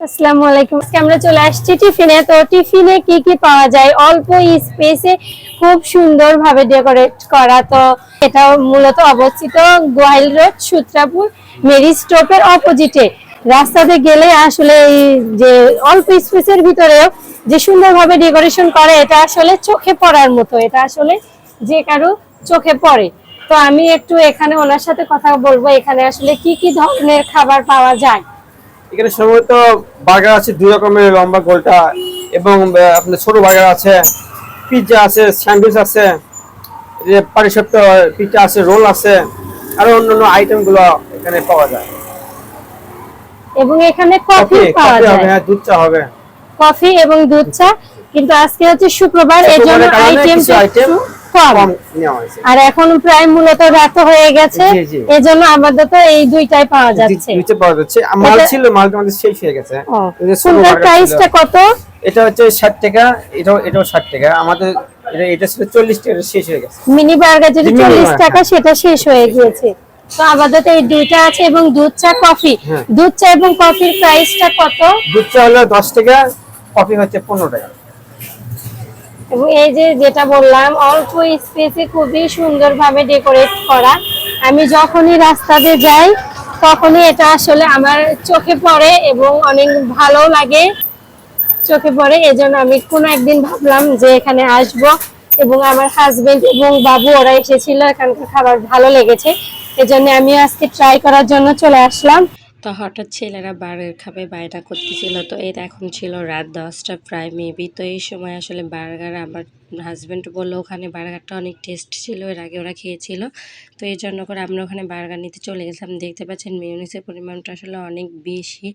আসসালামু আলাইকুম। আজকে আমরা চলে আসছি টিফিনে। তো টিফিনে কি কি পাওয়া যায়? অল্প স্পেসে খুব সুন্দর ভাবে ডেকোরেট করা। তো এটা মূলত অবস্থিত গোয়াইল রোড, সূত্রাপুর, মেরি স্টপের অপোজিটে। রাস্তাতে গেলে আসলে এই যে অল্প স্পেসের ভিতরেও যে সুন্দরভাবে ডেকোরেশন করে, এটা আসলে চোখে পড়ার মতো। এটা আসলে যে কারও চোখে পড়ে। তো আমি একটু এখানে ওনার সাথে কথা বলব। এখানে আসলে কি কি ধরনের খাবার পাওয়া যায়? এখানে সম্ভবত বার্গার আছে দুই রকমের লম্বা গোলটা এবং আপনার ছোট বার্গার আছে পিৎজা আছে স্যান্ডউইচ আছে পারিসপ্ত পিৎজা আছে রোল আছে আরও অন্যান্য আইটেমগুলো এখানে পাওয়া যায়। এবং এখানে কফি পাওয়া যায়। হ্যাঁ দুধ চা হবে। কফি এবং দুধ চা কিন্তু আজকে হচ্ছে শুক্রবার এর জন্য শুক্রবারের কারণে আইটেম আইটেম কম। আর এখন প্রায় মূলত রাত হয়ে গেছে। এর জন্য এই দুইটাই পাওয়া যাচ্ছে। দুইটা পাওয়া যাচ্ছে। মাল ছিল মালটা আমাদের শেষ হয়ে গেছে। সুন্দর প্রাইসটা কত? এটা হচ্ছে ষাট টাকা এটাও এটাও ষাট টাকা। আমাদের এটা এটা ছিল চল্লিশ টাকা শেষ হয়ে গেছে। মিনি বার্গার যেটা Mini চল্লিশ burger, টাকা সেটা শেষ হয়ে গিয়েছে। তো আপাতত এই দুইটা আছে এবং দুধ চা কফি। হ্যাঁ। দুধ চা এবং কফির প্রাইসটা কত? দুধ চা হলো দশ টাকা কফি হচ্ছে পনেরো টাকা। এবং এই যে যেটা বললাম, অল্প স্পেসে খুবই সুন্দরভাবে ডেকোরেট করা। আমি যখনই রাস্তাতে যাই, তখনই এটা আসলে আমার চোখে পড়ে এবং অনেক ভালো লাগে। চোখে পড়ে, এজন্য আমি কোনো একদিন ভাবলাম যে এখানে আসব এবং আমার হাজবেন্ড এবং বাবু ওরা এসেছিল, এখানকার খাবার ভালো লেগেছে। এজন্য আমি আজকে ট্রাই করার জন্য চলে আসলাম। তো হঠাৎ ছেলেরা বার্গার খাবে, বায়না করতেছিল। তো এর এখন ছিল রাত দশটা, প্রায় মেবি তো এই সময় আসলে বার্গার আমার হাজব্যান্ড বলল, ওখানে বার্গারটা অনেক টেস্ট ছিল, এর আগে ওরা খেয়েছিল। তো এই জন্য করে আমরা ওখানে বার্গার নিতে চলে গেছিলাম। দেখতে পাচ্ছেন মিউনিসের পরিমাণটা আসলে অনেক বেশি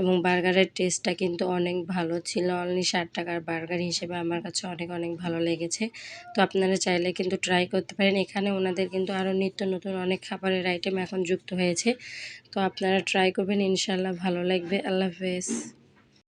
এবং বার্গারের টেস্টটা কিন্তু অনেক ভালো ছিল। অনলি ষাট টাকার বার্গার হিসেবে আমার কাছে অনেক অনেক ভালো লেগেছে। তো আপনারা চাইলে কিন্তু ট্রাই করতে পারেন। এখানে ওনাদের কিন্তু আরও নিত্য নতুন অনেক খাবারের আইটেম এখন যুক্ত হয়েছে। তো আপনারা ট্রাই করবেন ইনশাল্লাহ ভালো লাগবে। আল্লাহ হাফেজ।